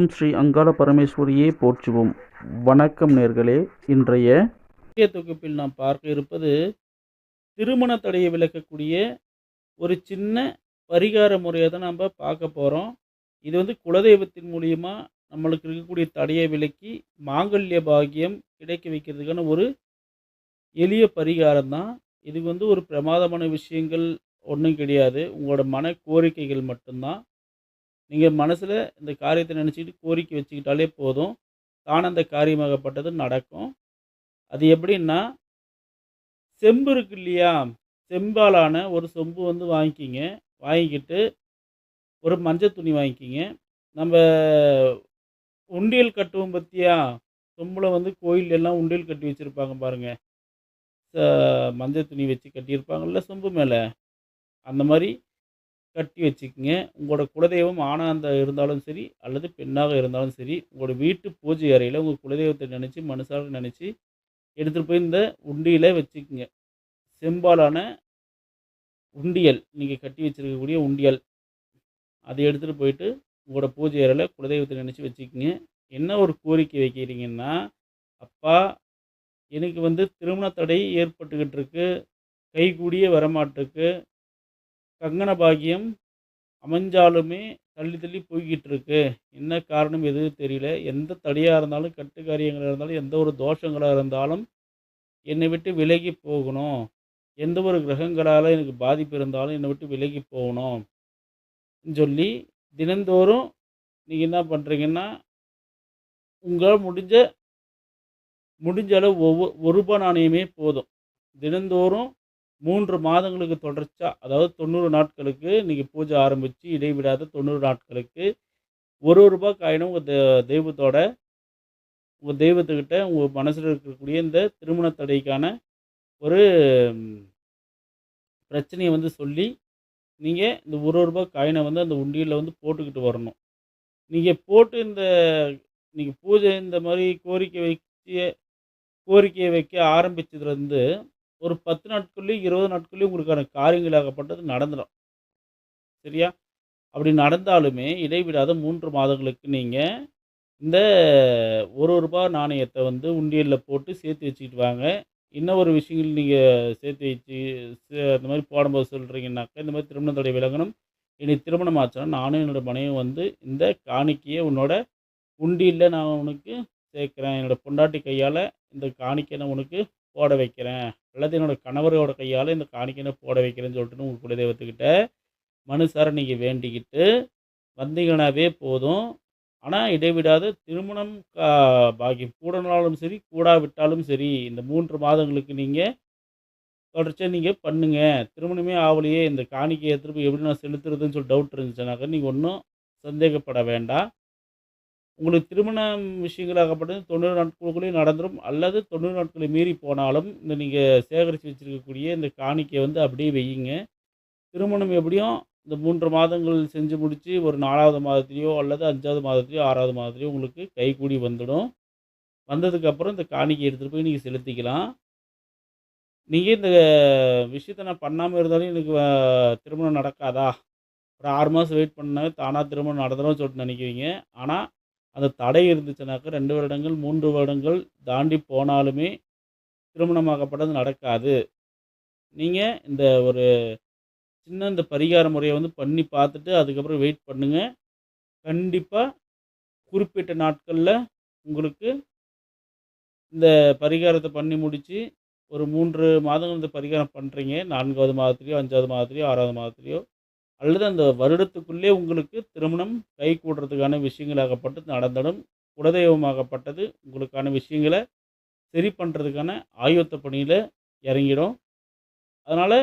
ஓம் ஸ்ரீ அங்காள பரமேஸ்வரியே போற்றுவோம். வணக்கம் நேர்களே இன்றைய முக்கிய தொகுப்பில் நாம் பார்க்க இருப்பது திருமண தடையை விளக்கக்கூடிய ஒரு சின்ன பரிகார முறையை தான் நம்ம பார்க்க போகிறோம் இது வந்து குலதெய்வத்தின் மூலியமாக நம்மளுக்கு இருக்கக்கூடிய தடையை விலக்கி மாங்கல்ய பாகியம் கிடைக்க வைக்கிறதுக்கான ஒரு எளிய பரிகாரம் தான். இது வந்து ஒரு பிரமாதமான விஷயங்கள் ஒன்றும் கிடையாது. உங்களோட மன கோரிக்கைகள் மட்டும்தான். நீங்கள் மனசில் இந்த காரியத்தை நினச்சிக்கிட்டு கோரிக்கை வச்சுக்கிட்டாலே போதும். தான் அந்த காரியமாகப்பட்டது நடக்கும். அது எப்படின்னா செம்பு இருக்கு இல்லையா? செம்பாலான ஒரு சொம்பு வந்து வாங்கிக்கிங்க. வாங்கிக்கிட்டு ஒரு மஞ்சள் துணி வாங்கிக்கிங்க. நம்ம உண்டியல் கட்டுவோம் பற்றியா சொம்பில் வந்து கோயில் எல்லாம் உண்டியல் கட்டி வச்சுருப்பாங்க பாருங்கள் மஞ்சள் துணி வச்சு கட்டியிருப்பாங்கல்ல சொம்பு மேலே. அந்த மாதிரி கட்டி வச்சுக்கோங்க. உங்களோட குலதெய்வம் ஆணாக இருந்தாலும் சரி அல்லது பெண்ணாக இருந்தாலும் சரி உங்களோட வீட்டு பூஜை அறையில் உங்கள் குலதெய்வத்தை நினச்சி மனசார நினச்சி எடுத்துகிட்டு போய் இந்த உண்டியில் வச்சுக்கோங்க. செம்பாலான உண்டியல் நீங்கள் கட்டி வச்சிருக்கக்கூடிய உண்டியல். அதை எடுத்துகிட்டு போயிட்டு உங்களோட பூஜை அறையில் குலதெய்வத்தை நினச்சி வச்சுக்கோங்க. என்ன ஒரு கோரிக்கை வைக்கிறீங்கன்னா அப்பா எனக்கு வந்து திருமண தடை ஏற்பட்டுக்கிட்டு இருக்கு. கைகூடியே வரமாட்டிருக்கு. கங்கண பாக்கியம் அமைஞ்சாலுமே தள்ளி தள்ளி போய்கிட்டு இருக்கு என்ன காரணம் எதுவும் தெரியல. எந்த தடையாக இருந்தாலும் கட்டுக்காரியங்களாக இருந்தாலும் எந்த ஒரு தோஷங்களாக இருந்தாலும் என்னை விட்டு விலகி போகணும். எந்த ஒரு கிரகங்களால் எனக்கு பாதிப்பு இருந்தாலும் என்னை விட்டு விலகி போகணும். சொல்லி தினந்தோறும் நீங்கள் என்ன பண்ணுறீங்கன்னா உங்களால் முடிஞ்ச முடிஞ்ச அளவு ஒவ்வொரு ஒரு ரூபாய் நாணயமே போதும். தினந்தோறும் மூன்று மாதங்களுக்கு தொடர்ச்சியாக அதாவது தொண்ணூறு நாட்களுக்கு நீங்கள் பூஜை ஆரம்பித்து இடைவிடாத தொண்ணூறு நாட்களுக்கு ஒரு ரூபாய் காயினும் உங்கள் தெ தெய்வத்தோட உங்கள் தெய்வத்துக்கிட்ட உங்கள் மனசில் இருக்கக்கூடிய இந்த திருமண தடைக்கான ஒரு பிரச்சனையை வந்து சொல்லி நீங்கள் இந்த ஒரு ரூபாய் காயினை வந்து அந்த உண்டியலில் வந்து போட்டுக்கிட்டு வரணும். நீங்கள் போட்டு இந்த நீங்கள் பூஜை இந்த மாதிரி கோரிக்கை வச்சு கோரிக்கையை வைக்க ஆரம்பித்ததுலேருந்து ஒரு பத்து நாட்கள்லேயும் இருபது நாட்கள்லேயும் உங்களுக்கான காரியங்களாகப்பட்டது நடந்துடும் சரியா? அப்படி நடந்தாலுமே இடைவிடாத மூன்று மாதங்களுக்கு நீங்கள் இந்த ஒரு ரூபா நாணயத்தை வந்து உண்டியலில் போட்டு சேர்த்து வச்சுக்கிட்டு வாங்க. இன்னும் ஒரு விஷயங்கள் நீங்கள் சேர்த்து வச்சு அந்த மாதிரி போடும்போது சொல்கிறீங்கன்னாக்கா இந்த மாதிரி திருமணத்துடைய தடை விலகணும். இனி திருமணம் ஆச்சுன்னா நானும் என்னோடய மனைவியும் வந்து இந்த காணிக்கையை உன்னோட உண்டியில் நான் உனக்கு சேர்க்குறேன். என்னோடய பொண்டாட்டி கையால் இந்த காணிக்கை நான் உனக்கு போட வைக்கிறேன். அல்லது என்னோடய கணவரோட கையால் இந்த காணிக்கையை போட வைக்கிறேன்னு சொல்லிட்டு உங்கள் குலதெய்வத்துக்கிட்ட மனுசார நீங்கள் வேண்டிக்கிட்டு வந்தீங்கன்னாவே போதும். ஆனால் இடைவிடாத திருமணம் கா பாக்கியம் கூடனாலும் சரி கூடாவிட்டாலும் சரி இந்த மூன்று மாதங்களுக்கு நீங்கள் தொடர்ச்சியாக நீங்கள் பண்ணுங்கள் திருமணமே ஆவலையே இந்த காணிக்கையை திருப்பி எப்படி நான் செலுத்துறதுன்னு சொல்லி டவுட் இருந்துச்சுனாக்கா நீங்கள் ஒன்றும் சந்தேகப்பட வேண்டாம். உங்களுக்கு திருமணம் விஷயங்களாகப்பட்டது தொண்ணூறு நாட்களுக்குள்ளேயும் நடந்துடும் அல்லது தொண்ணூறு நாட்களை மீறி போனாலும் இந்த நீங்கள் சேகரித்து வச்சுருக்கக்கூடிய இந்த காணிக்கையை வந்து அப்படியே வையுங்க. திருமணம் எப்படியும் இந்த மூன்று மாதங்கள் செஞ்சு முடித்து ஒரு நாலாவது மாதத்துலேயோ அல்லது அஞ்சாவது மாதத்துலேயோ ஆறாவது மாதத்துலேயோ உங்களுக்கு கைக்கூடி வந்துடும். வந்ததுக்கப்புறம் இந்த காணிக்கை எடுத்துகிட்டு போய் நீங்கள் செலுத்திக்கலாம். நீங்கள் இந்த விஷயத்தை நான் பண்ணாமல் இருந்தாலும் எனக்கு திருமணம் நடக்காதா? ஒரு ஆறு மாதம் வெயிட் பண்ணாங்க தானாக திருமணம் நடந்துடும் சொல்லிட்டு நினைக்கிறீங்க. ஆனால் அந்த தடை இருந்துச்சுனாக்கா ரெண்டு வருடங்கள் மூன்று வருடங்கள் தாண்டி போனாலுமே திருமணமாகப்பட்டது நடக்காது. நீங்கள் இந்த ஒரு சின்ன இந்த பரிகார முறையை வந்து பண்ணி பார்த்துட்டு அதுக்கப்புறம் வெயிட் பண்ணுங்கள் கண்டிப்பாக குறிப்பிட்ட நாட்களில் உங்களுக்கு இந்த பரிகாரத்தை பண்ணி முடித்து ஒரு மூன்று மாதங்கள் இந்த பரிகாரம் பண்ணுறீங்க நான்காவது மாதத்துலேயோ அஞ்சாவது மாதத்துலேயோ ஆறாவது மாதத்துலேயோ அல்லது அந்த வருடத்துக்குள்ளே உங்களுக்கு திருமணம் கை கூடுறதுக்கான விஷயங்களாகப்பட்டு நடந்துடும் குலதெய்வமாகப்பட்டது உங்களுக்கான விஷயங்களை சரி பண்ணுறதுக்கான ஆயுத்த பணியில் இறங்கிடும். அதனால்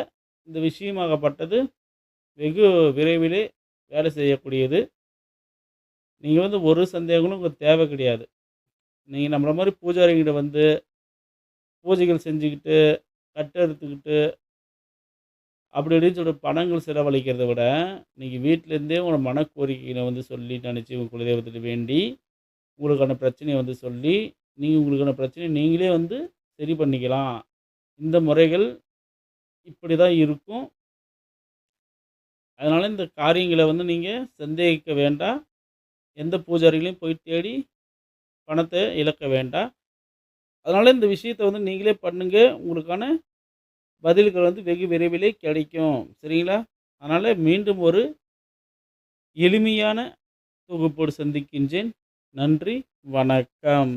இந்த விஷயமாகப்பட்டது வெகு விரைவிலே வேலை செய்யக்கூடியது. நீங்கள் வந்து ஒரு சந்தேகங்களும் உங்களுக்கு தேவை கிடையாது. நீங்கள் நம்மளை மாதிரி பூஜாரிகிட்ட வந்து பூஜைகள் செஞ்சுக்கிட்டு கட்டெடுத்துக்கிட்டு அப்படி இப்படின்னு சொல்லிட்டு பணங்கள் செலவழிக்கிறத விட நீங்கள் வீட்டிலேருந்தே உங்களோட மனக்கோரிக்கைகளை வந்து சொல்லி நினச்சி உங்கள் குலதெய்வத்துக்கு வேண்டி உங்களுக்கான பிரச்சனையை வந்து சொல்லி நீங்கள் உங்களுக்கான பிரச்சனையை நீங்களே வந்து சரி பண்ணிக்கலாம். இந்த முறைகள் இப்படி தான் இருக்கும். அதனால் இந்த காரியங்களை வந்து நீங்கள் சந்தேகிக்க வேண்டாம். எந்த பூஜாரிகளையும் போய் தேடி பணத்தை இழக்க வேண்டாம். அதனால் இந்த விஷயத்தை வந்து நீங்களே பண்ணுங்கள் உங்களுக்கான பதில்கள் வந்து வெகு விரைவிலே கிடைக்கும். சரிங்களா? அதனால் மீண்டும் ஒரு எளிமையான தொகுப்போடு சந்திக்கின்றேன். நன்றி. வணக்கம்.